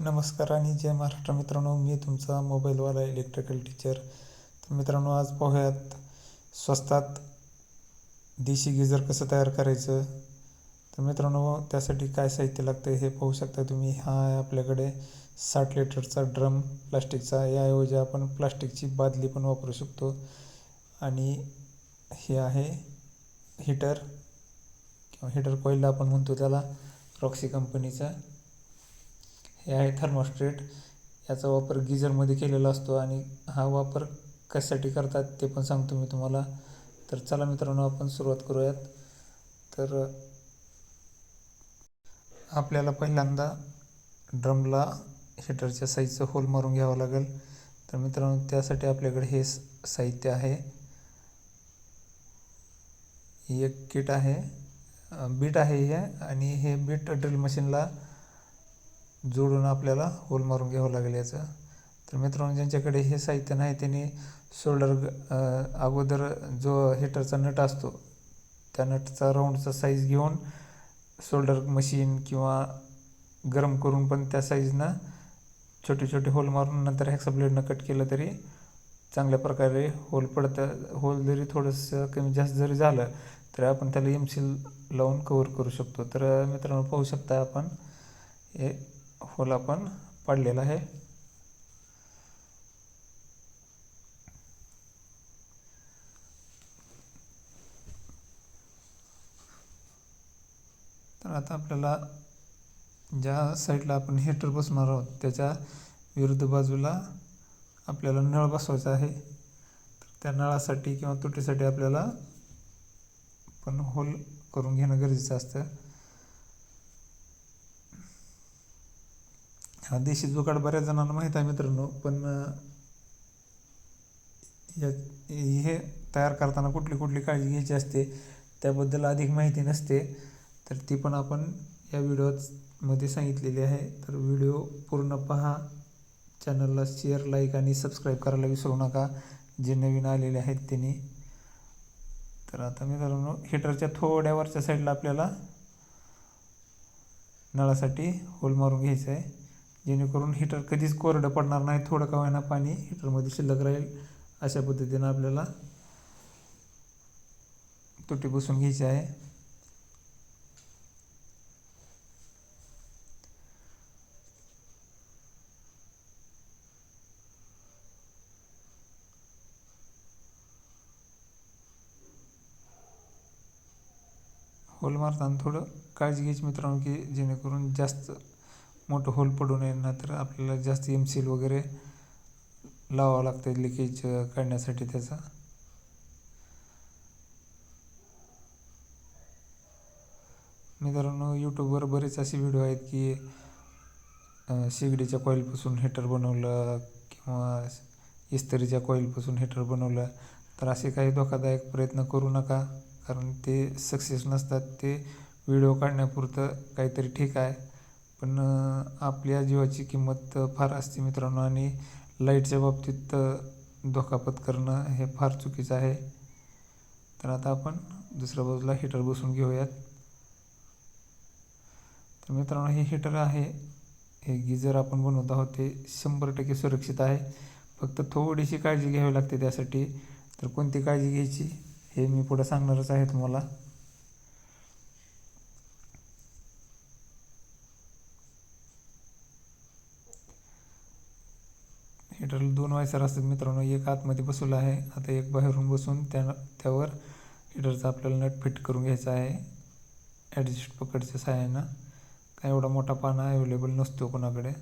नमस्कार आणि जय महाराष्ट्र. मित्रांनो मी तुमचा मोबाईलवाला इलेक्ट्रिकल टीचर तर मित्रांनो आज पाहूयात स्वस्तात देशी गिझर कसं तयार करायचं? तर मित्रांनो त्यासाठी काय साहित्य लागतं हे पाहू शकता तुम्ही. हा आपल्याकडे साठ लिटरचा ड्रम प्लास्टिकचा. याऐवजी आपण प्लास्टिकची बादली पण वापरू शकतो. आणि हे आहे हीटर किंवा हीटर कॉईलला आपण म्हणतो त्याला रॉक्सी कंपनीचा. हे आहे थर्मोस्टेट याचा वापर गिझरमध्ये केलेला असतो आणि हा वापर कशासाठी करतात ते पण सांगतो मी तुम्हाला. तर चला मित्रांनो आपण सुरुवात करूयात. तर आपल्याला पहिल्यांदा ड्रमला हीटरच्या साईजचं होल मारून घ्यावं लागेल. तर मित्रांनो त्यासाठी आपल्याकडे हे स- साहित्य आहे. एक किट आहे. बीट आहे हे आणि हे बीट ड्रिल मशीनला जोडून आपल्याला होल मारून घ्यावं लागेल याचं. तर मित्रांनो ज्यांच्याकडे हे साहित्य नाही त्यांनी शोल्डर अगोदर जो हिटरचा नट असतो त्या नटचा राऊंडचा साईज घेऊन शोल्डर मशीन किंवा गरम करून पण त्या साईजनं छोटे छोटे होल मारून नंतर हॅक्सा ब्लेडनं कट केलं तरी चांगल्या प्रकारे होल पडतं. होल जरी थोडंसं कमी जास्त जरी झालं तरी आपण त्याला एम सील लावून कवर करू शकतो. तर मित्रांनो पाहू शकता आपण हे होल आपण पाडलेला आहे. तर आता आपल्याला ज्या साईडला आपण हीटर बसवणार आहोत त्याच्या विरुद्ध बाजूला आपल्याला नळ बसवायचा आहे. तर त्या नळासाठी किंवा तुटीसाठी आपल्याला पण होल करून घेणं गरजेचं असतं. हा देशी जुगाड बऱ्याच जणांना माहीत आहे मित्रांनो पण या हे तयार करताना कुठली कुठली काळजी घ्यायची असते त्याबद्दल अधिक माहिती नसते तर ती पण आपण या व्हिडिओमध्ये सांगितलेली आहे. तर व्हिडिओ पूर्ण पहा चॅनलला शेअर लाईक आणि सबस्क्राईब करायला विसरू नका जे नवीन आलेले आहेत त्यांनी. तर आता मित्रांनो हिटरच्या थोड्या वरच्या साईडला आपल्याला नळासाठी होल मारून घ्यायचं आहे जेणेकरून हीटर कधीच कोरडं पडणार नाही थोडं का होईना पाणी हीटरमध्ये शिल्लक राहील अशा पद्धतीनं आपल्याला तुटी बसून घ्यायची आहे. होल मारताना थोडं काळजी घ्यायची मित्रांनो की जेणेकरून जास्त मोठं होल पडू नये नाहीतर आपल्याला जास्त एम सील वगैरे लावावं लागतं लिकेज काढण्यासाठी त्याचा. मित्रांनो यूट्यूबवर बरेच असे व्हिडिओ आहेत की शेगडीच्या कॉईलपासून हीटर बनवलं किंवा इस्त्रीच्या कॉईलपासून हीटर बनवलं. तर असे काही धोकादायक प्रयत्न करू नका कारण ते सक्सेस नसतात. ते व्हिडिओ काढण्यापुरतं काहीतरी ठीक आहे. पण आपल्या जीवाची किंमत फार असते मित्रांनो आणि लाईटच्या बाबतीत धोकापत करणं हे फार चुकीचं आहे. तर आता आपण दुसऱ्या बाजूला हीटर बसून घेऊयात. तर मित्रांनो हे हीटर आहे. हे गिझर आपण बनवत आहोत ते शंभर टक्के सुरक्षित आहे. फक्त थोडीशी काळजी घ्यावी लागते त्यासाठी. तर कोणती काळजी घ्यायची हे मी पुढं सांगणारच आहे तुम्हाला. हीटरला दोन वायसर असतात मित्रांनो. एक आतमध्ये बसवलं आहे. आता एक बाहेरून बसून त्या त्यावर हिटरचा आपल्याला नट फिट करून घ्यायचा आहे. ॲडजस्ट पकडच्या सहाय्यानं काय एवढा मोठा पाना अवेलेबल नसतो कोणाकडे.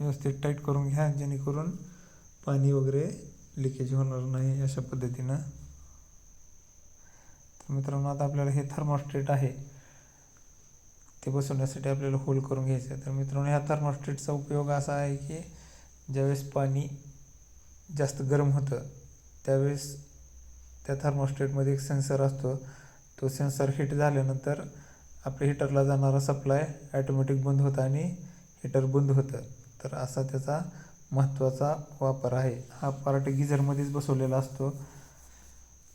व्यवस्थित टाईट करून घ्या जेणेकरून पाणी वगैरे लिकेज होणार नाही अशा पद्धतीनं. मित्रांनो आता आपल्याला हे थर्मोस्टेट आहे. ते बसवण्यासाठी आपल्याला होल करून घ्यायचं आहे. तर मित्रांनो ह्या थर्मोस्टेटचा उपयोग असा आहे की ज्यावेळेस पाणी जास्त गरम होतं त्यावेळेस त्या थर्मोस्टेटमध्ये एक सेन्सर असतो. तो सेन्सर हिट झाल्यानंतर आपल्या हिटरला जाणारा सप्लाय ॲटोमॅटिक बंद होतं आणि हिटर बंद होतं. तर असा त्याचा महत्त्वाचा वापर आहे. हा पार्ट गिझरमध्येच बसवलेला असतो.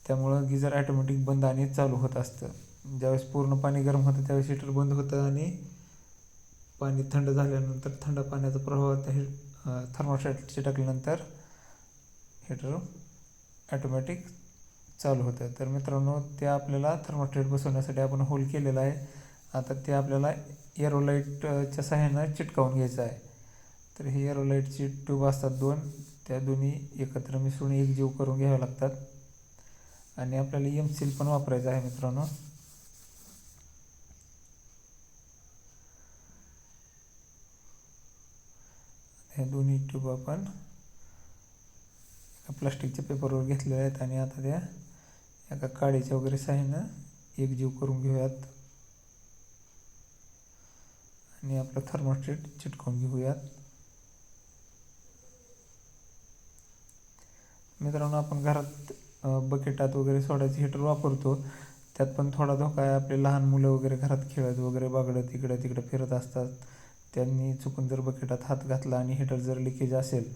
त्यामुळं गिजर ॲटोमॅटिक बंद आणि चालू होत असतं. ज्यावेळेस पूर्ण पाणी गरम होतं त्यावेळेस हिटर बंद होतं आणि पाणी थंड झाल्यानंतर थंड पाण्याचा प्रवाह त्या हि थर्मोस्टॅट चिटकल्यानंतर हिटर ॲटोमॅटिक चालू होतं. तर मित्रांनो ते आपल्याला थर्मोस्टॅट बसवण्यासाठी आपण होल केलेला आहे. आता ते आपल्याला एरोलाईटच्या सहाय्यानं चिटकावून घ्यायचं आहे. तर ही एरोलाईटची ट्यूब असतात दोन. त्या दोन्ही एकत्र मिसळून एक जीव करून घ्याव्या लागतात. आणि आपल्याला एम सील पण वापरायचं आहे मित्रांनो. हे दोन्ही ट्यूब आपण एका प्लास्टिकच्या पेपरवर घेतलेल्या आहेत आणि आता त्या एका काडीच्या वगैरे साह्यानं एकजीव करून घेऊयात. आणि आपलं थर्मोस्टेट चिटकवून घेऊयात. मित्रांनो आपण घरात बकेटात वगैरे सोडायचं हिटर वापरतो. त्यात पण थोडा धोका आहे आपले लहान मुलं वगैरे घरात खेळत वगैरे बागडत इकडं तिकडं फिरत असतात. त्यांनी चुकून जर बकेटात हात घातला आणि हिटर जर लिकेज असेल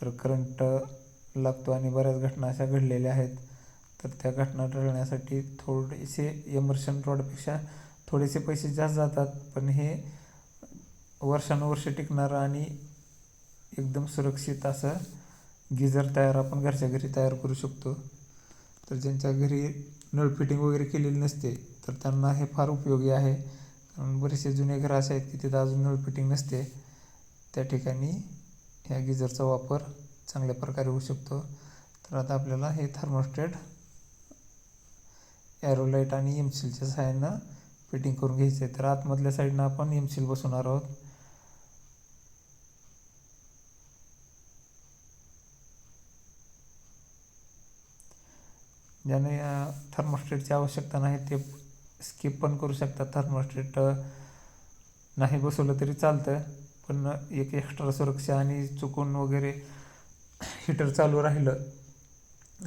तर करंट लागतो आणि बऱ्याच घटना अशा घडलेल्या आहेत. तर त्या घटना टळण्यासाठी थोडेसे एमर्शन रॉडपेक्षा थोडेसे पैसे जास्त जातात. पण हे वर्षानुवर्ष टिकणारं आणि एकदम सुरक्षित असं गिझर तयार आपण घरच्या घरी तयार करू शकतो. तर ज्यांच्या घरी नळ फिटिंग वगैरे केलेली नसते तर त्यांना हे फार उपयोगी आहे. कारण बरेचसे जुने घरं असे आहेत की तिथं अजून नळ फिटिंग नसते. त्या ठिकाणी ह्या गिझरचा वापर चांगल्या प्रकारे होऊ शकतो. तर आता आपल्याला हे थर्मोस्टेट ॲरोलाईट आणि एमसीलच्या सहाय्यानं फिटिंग करून घ्यायचं आहे तर आतमधल्या साईडनं आपण एमसील बसवणार आहोत. ज्याने थर्मोस्टेटची आवश्यकता नाही ते स्किप पण करू शकतात. थर्मोस्टेट नाही बसवलं तरी चालतं. पण एक एक्स्ट्रा सुरक्षा आणि चुकून वगैरे हीटर चालू राहिलं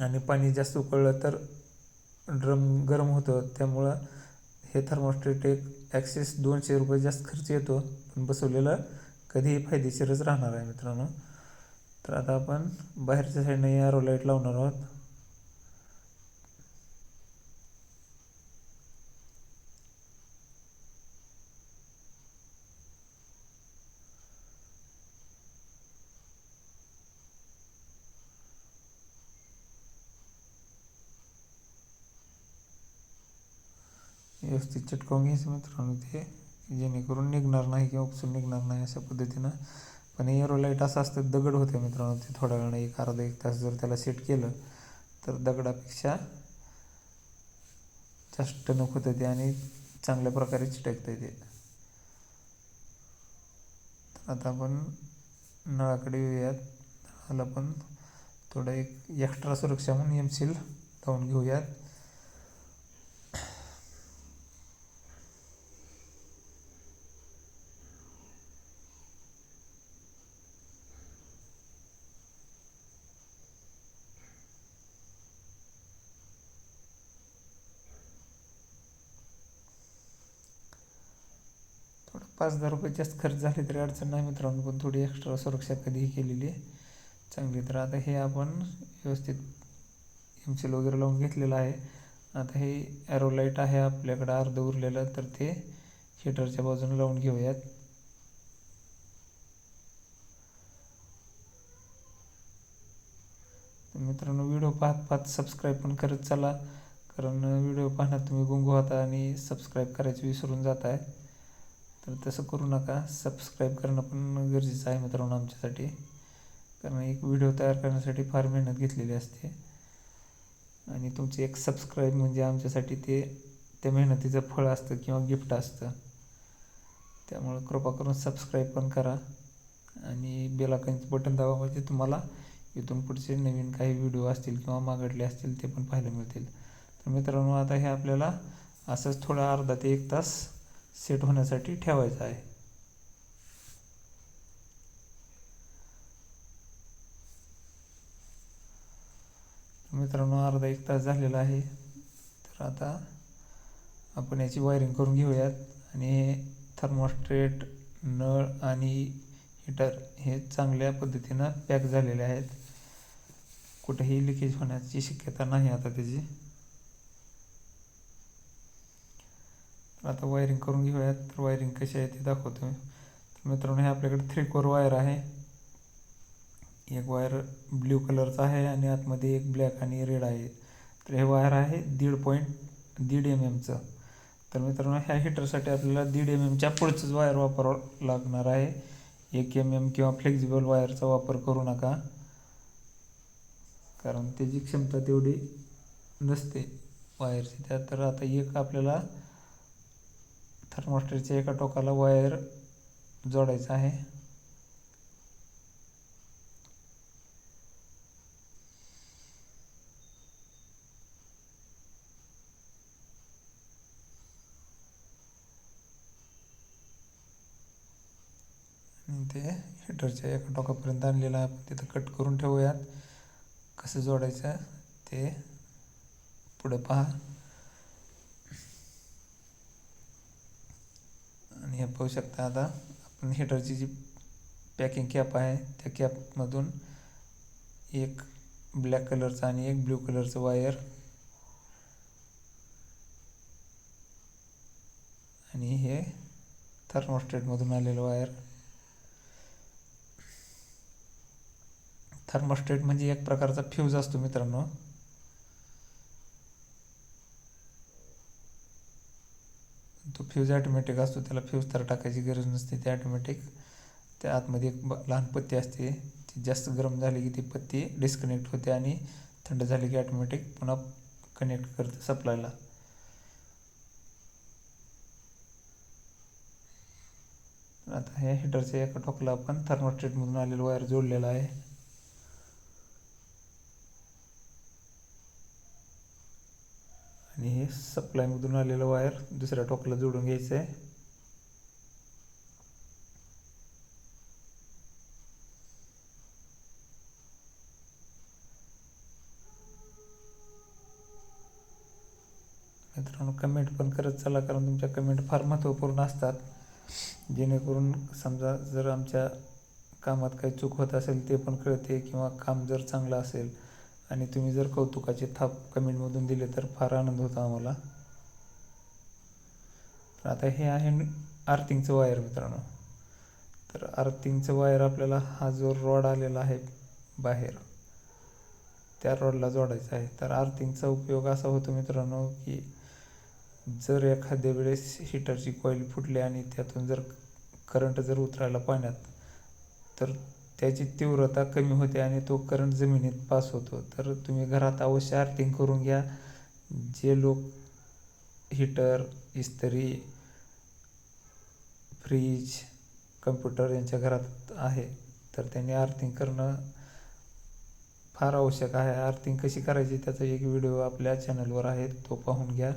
आणि पाणी जास्त उकळलं तर ड्रम गरम होतं. त्यामुळं हे थर्मोस्टेट एक ॲक्सेस दोनशे रुपये जास्त खर्च येतो. पण बसवलेलं कधीही फायदेशीरच राहणार आहे मित्रांनो. तर आता आपण बाहेरच्या साईडने या लाइट लावणार आहोत. व्यवस्थित चटकावून घ्यायचं मित्रांनो ते जेणेकरून निघणार नाही किंवा उपसून निघणार नाही अशा पद्धतीनं. पण एरो लाइट असं असतं दगड होते मित्रांनो ते थोड्या वेळानं एक अर्धा एक तास जर त्याला सेट केलं तर दगडापेक्षा जास्त टणक होतं ते आणि चांगल्या प्रकारे चिटकतं ते. तर आता आपण नळाकडे येऊयात. नळाला पण थोडं एक एक्स्ट्रा सुरक्षा म्हणून एम सील लावून घेऊयात थोडं पाच हजार रुपये जास्त खर्च झाले तरी अडचण नाही मित्रांनो पण थोडी एक्स्ट्रा सुरक्षा कधीही केलेली आहे. चांगली तर आता हे आपण व्यवस्थित एमसील वगैरे लावून घेतलेलं आहे. आता हे ॲरो लाइट आहे आपल्याकडं अर्ध उरलेलं तर ते हिटरच्या बाजूने लावून घेऊयात. मित्रांनो व्हिडिओ पाहत पाहत सबस्क्राईब पण करत चला कारण व्हिडिओ पाहण्यात तुम्ही गुंग होता आणि सबस्क्राईब करायचं विसरून जात आहे तर तसं करू नका. सबस्क्राईब करणं पण गरजेचं आहे मित्रांनो आमच्यासाठी. कारण एक व्हिडिओ तयार करण्यासाठी फार मेहनत घेतलेली असते. आणि तुमचे एक सबस्क्राईब म्हणजे आमच्यासाठी ते त्या मेहनतीचं फळ असतं किंवा गिफ्ट असतं. त्यामुळं कृपा करून सबस्क्राईब पण करा. आणि बेलाकनचं बटन दाबा म्हणजे तुम्हाला इथून पुढचे नवीन काही व्हिडिओ असतील किंवा मागडले असतील ते पण पाहायला मिळतील. तर मित्रांनो आता हे आपल्याला असंच थोडा अर्धा ते एक तास सेट होण्यासाठी ठेवायचं आहे. मित्रांनो अर्धा एक तास झालेला आहे. तर आता आपण याची वायरिंग करून घेऊयात. आणि थर्मोस्टेट नळ आणि हीटर हे चांगल्या पद्धतीनं पॅक झालेले आहेत. कुठेही लिकेज होण्याची शक्यता नाही आता त्याची. तर आता वायरिंग करून घेऊयात. तर वायरिंग कशी आहे ते दाखवतो मी. तर मित्रांनो हे आपल्याकडे थ्री कोर वायर आहे. एक वायर ब्ल्यू कलरचा आहे आणि आतमध्ये एक ब्लॅक आणि रेड आहे. तर हे वायर आहे दीड पॉईंट दीड एम एमचं तर मित्रांनो ह्या हिटरसाठी आपल्याला दीड एम एमच्या पुढचंच वायर वापरावं लागणार आहे. एक एम एम किंवा फ्लेक्झिबल वायरचा वापर करू नका. कारण त्याची क्षमता तेवढी नसते वायरची त्या तर आता एक आपल्याला थर्मोस्टेटच्या एका टोकाला वायर जोडायचं आहे. आणि ते हिटरच्या एका टोकापर्यंत आणलेलं आहे. आपण तिथं कट करून ठेवूयात. कसं जोडायचं ते पुढं पहा. हे पाहू शकता आता. आपण हिटरची जी पॅकिंग कॅप आहे त्या कॅपमधून एक ब्लॅक कलरचं आणि एक ब्ल्यू कलरचं वायर आणि हे थर्मोस्टेटमधून आलेलं वायर थर्मोस्टेट म्हणजे एक प्रकारचा फ्यूज असतो मित्रांनो. फ्यूज ॲटोमॅटिक असतो त्याला फ्यूज तर टाकायची गरज नसते ते ॲटोमॅटिक त्या आतमध्ये एक ब- लहान पत्ती असते ती जास्त गरम झाली की ती पत्ती डिस्कनेक्ट होते आणि थंड झाली की ॲटोमॅटिक पुन्हा कनेक्ट करते सप्लायला आता ह्या हिटरच्या एका टोकला आपण थर्मोस्टेटमधून आलेलं वायर जोडलेलं आहे. आणि हे सप्लायमधून आलेलं वायर दुसऱ्या टोकला जोडून घ्यायचं आहे मित्रांनो कमेंट पण करत चला कारण तुमच्या कमेंट फार महत्त्वपूर्ण असतात. जेणेकरून समजा जर आमच्या कामात काही चूक होत असेल ते पण कळते किंवा काम जर चांगलं असेल आणि तुम्ही जर कौतुकाचे थाप कमेंटमधून दिले तर फार आनंद होतो आम्हाला. तर आता हे आहे आर्थिंगचं वायर मित्रांनो. तर आर्थिंगचं वायर आपल्याला हा जो रॉड आलेला आहे बाहेर त्या रॉडला जोडायचा आहे. तर आर्थिंगचा उपयोग असा होतो मित्रांनो की जर एखाद्या वेळेस हिटरची कॉईल फुटली आणि त्यातून जर करंट जर उतरायला पाण्यात तर त्याची तीव्रता कमी होते आणि तो करंट जमिनीत पास होतो. तर तुम्ही घरात अवश्य आर्थिंग करून घ्या. जे लोक हीटर इस्त्री फ्रीज कम्प्युटर यांच्या घरात आहे तर त्यांनी आर्थिंग करणं फार आवश्यक आहे. आर्थिंग कशी करायची त्याचा एक व्हिडिओ आपल्या चॅनलवर आहे तो पाहून घ्या.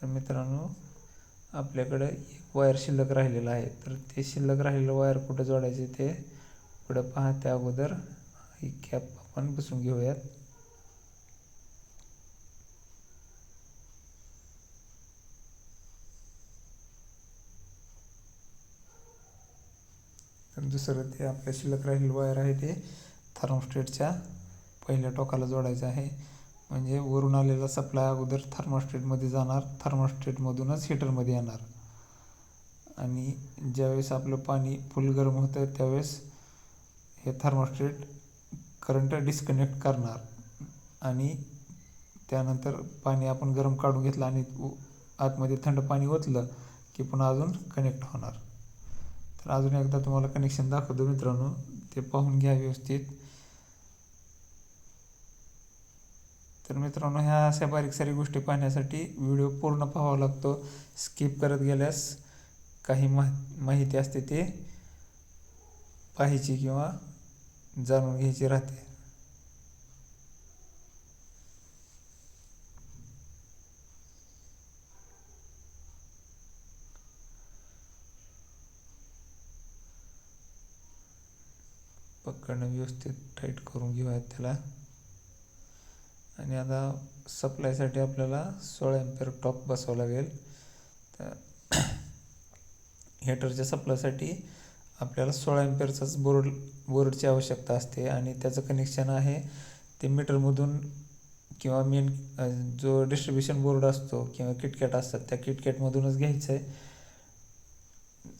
तर मित्रांनो आपल्याकडे एक वायर शिल्लक राहिलेलं आहे. तर ते शिल्लक राहिलेलं वायर कुठं जोडायचे ते पुढं पहा. त्या अगोदर ही कॅप आपण बसून घेऊयात. तर दुसरं ते आपल्या शिल्लक राहिलेलं वायर आहे ते थर्मोस्टेटच्या पहिल्या टोकाला जोडायचं आहे. म्हणजे वरून आलेला सप्लाय अगोदर थर्मोस्टेटमध्ये जाणार थर्मोस्टेटमधूनच हिटरमध्ये येणार. आणि ज्यावेळेस आपलं पाणी फुल गरम होतं त्यावेळेस हे थर्मोस्टेट करंट डिस्कनेक्ट करणार. आणि त्यानंतर पाणी आपण गरम काढून घेतलं आणि आतमध्ये थंड पाणी ओतलं की पुन्हा अजून कनेक्ट होणार. तर अजून एकदा तुम्हाला कनेक्शन दाखवतो मित्रांनो. ते पाहून घ्या व्यवस्थित. तर मित्रांनो ह्या अशा बारीक सारी गोष्टी पाहण्यासाठी व्हिडिओ पूर्ण पाहावा लागतो. स्किप करत गेल्यास काही माह माहिती असते ते पाहायची किंवा जाणून घ्यायची राहते. पकडणं व्यवस्थित टाईट करून घेऊयात त्याला. आणि आता सप्लायसाठी आपल्याला सोळा एम्पेअर टॉप बसावं लागेल. तर हेटरच्या सप्लायसाठी आपल्याला सोळा एम्पेअरचाच बोर्ड बोर्डची आवश्यकता असते आणि त्याचं कनेक्शन आहे ते मीटरमधून किंवा मेन जो डिस्ट्रीब्युशन बोर्ड असतो किंवा किटकॅट असतात त्या किटकॅटमधूनच घ्यायचं आहे.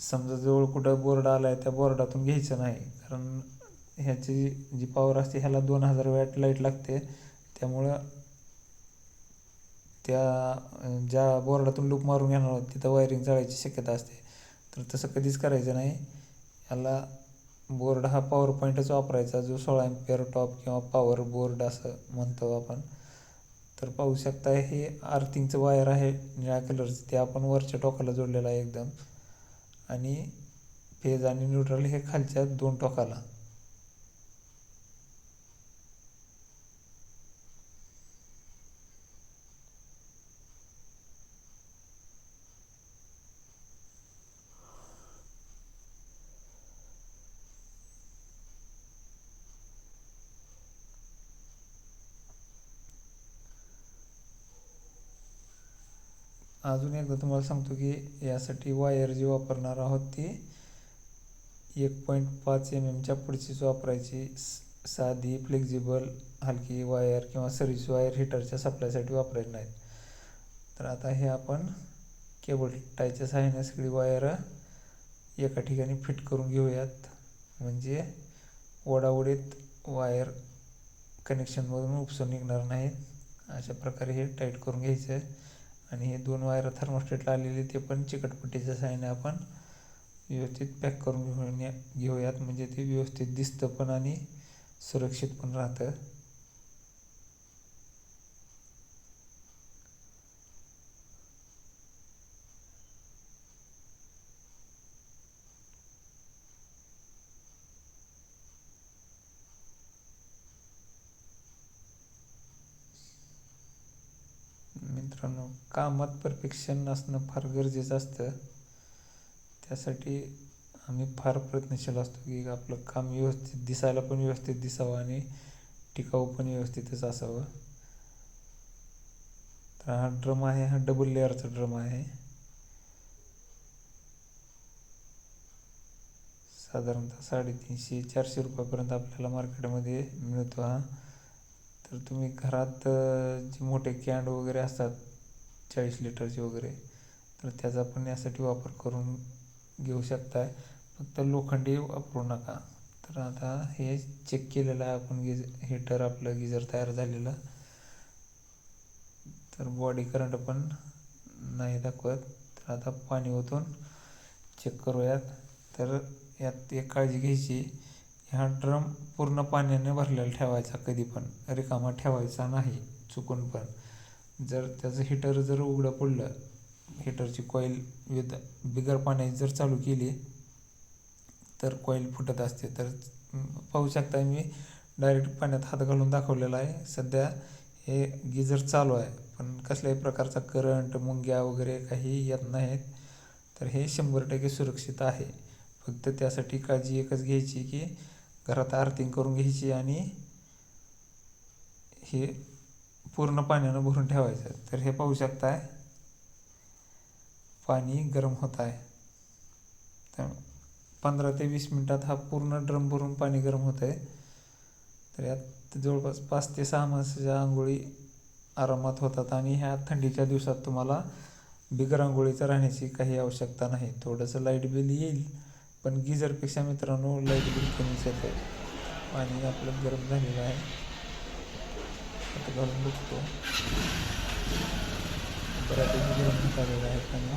समजा जवळ कुठं बोर्ड आला आहे त्या बोर्डातून घ्यायचं नाही. कारण ह्याची जी पॉवर असते ह्याला दोन हजार वॅट लाइट लागते. त्यामुळं त्या ज्या बोर्डातून लूप मारून घेणार आहोत तिथं वायरिंग जळायची शक्यता असते. तर तसं कधीच करायचं नाही. याला बोर्ड हा पॉवर पॉईंटच वापरायचा जो सोळा एम्पियर टॉप किंवा पॉवर बोर्ड असं म्हणतो आपण. तर पाहू शकता हे आर्थिंगचं वायर आहे निळ्या कलरचं ते आपण वरच्या टोकाला जोडलेलं आहे एकदम. आणि फेज आणि न्यूट्रल हे खालच्या दोन टोकाला. अजून एकदा तुम्हाला सांगतो की यासाठी वायर जी वापरणार आहोत ती एक पॉईंट पाच एम एमच्या पुढचीच वापरायची. साधी फ्लेक्झिबल हलकी वायर किंवा सर्विस वायर हिटरच्या सप्लायसाठी वापरायची नाहीत. तर आता हे आपण केबल टायच्या सहाय्याने सगळी वायर एका ठिकाणी फिट करून घेऊयात. म्हणजे ओढाओढीत वायर कनेक्शनमधून उपसून निघणार नाहीत. अशा प्रकारे हे टाईट करून घ्यायचं आहे आणि हे दोन वायर थर्मोस्टेटला आलेले ते पण चिकटपट्टीच्या सहाय्याने आपण व्यवस्थित पॅक करून घेऊन या- घेऊयात. म्हणजे ते व्यवस्थित दिसतं पण आणि सुरक्षित पण राहतं मित्रांनो कामात परफेक्शन असणं फार गरजेचं असतं. त्यासाठी आम्ही फार प्रयत्नशील असतो की आपलं काम व्यवस्थित दिसायला पण व्यवस्थित दिसावं आणि टिकाऊ पण व्यवस्थितच असावं. तर हा ड्रम आहे हा डबल लेअरचा ड्रम आहे. साधारणतः साडेतीनशे चारशे रुपयापर्यंत आपल्याला मार्केटमध्ये मिळतो हा. तर तुम्ही घरात जे मोठे कॅन्ड वगैरे असतात चाळीस लिटरचे वगैरे तर त्याचा पण यासाठी वापर करून घेऊ शकताय. फक्त लोखंडी वापरू नका. तर आता हे चेक केलेलं आहे आपण गिज हिटर आपलं गिजर तयार झालेलं. तर बॉडी करंट पण नाही दाखवत. तर आता पाणी ओतून चेक करूयात. तर यात एक काळजी घ्यायची हा ड्रम पूर्ण पाण्याने भरलेला ठेवायचा कधी पण. रिकामा ठेवायचा नाही चुकून पण. जर त्याचं हिटर जर उघडं पडलं हिटरची कॉईल विद बिगर पाण्याची जर चालू केली तर कॉईल फुटत असते. तर पाहू शकता मी डायरेक्ट पाण्यात हात घालून दाखवलेला आहे. सध्या हे गिजर चालू आहे पण कसल्याही प्रकारचा करंट मुंग्या वगैरे काही येत नाहीत. तर हे शंभर टक्के सुरक्षित आहे. फक्त त्यासाठी काळजी एकच घ्यायची की घरात आर्थिंग करून घ्यायची आणि हे पूर्ण पाण्यानं भरून ठेवायचं. तर हे पाहू शकताय पाणी गरम होत आहे. तर पंधरा ते वीस मिनटात हा पूर्ण ड्रम भरून पाणी गरम होत आहे तर यात जवळपास पाच ते सहा माणसाच्या आंघोळी आरामात होतात आणि ह्या थंडीच्या दिवसात तुम्हाला बिगर आंघोळीचं राहण्याची काही आवश्यकता नाही. थोडंसं लाइट बिल येईल पण गिझरपेक्षा मित्रांनो लाइट बिल कमीच येतं पाणी आपलं गरम झालेलं आहे. आता घालून बघतो. बऱ्यापैकी गरम झालेलं आहे त्यांना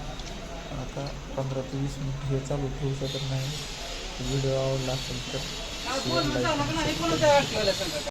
आता पंधरा ते वीस मिनिट हे चालू ठेवू शकत नाही. व्हिडिओ आवडला असेल तर.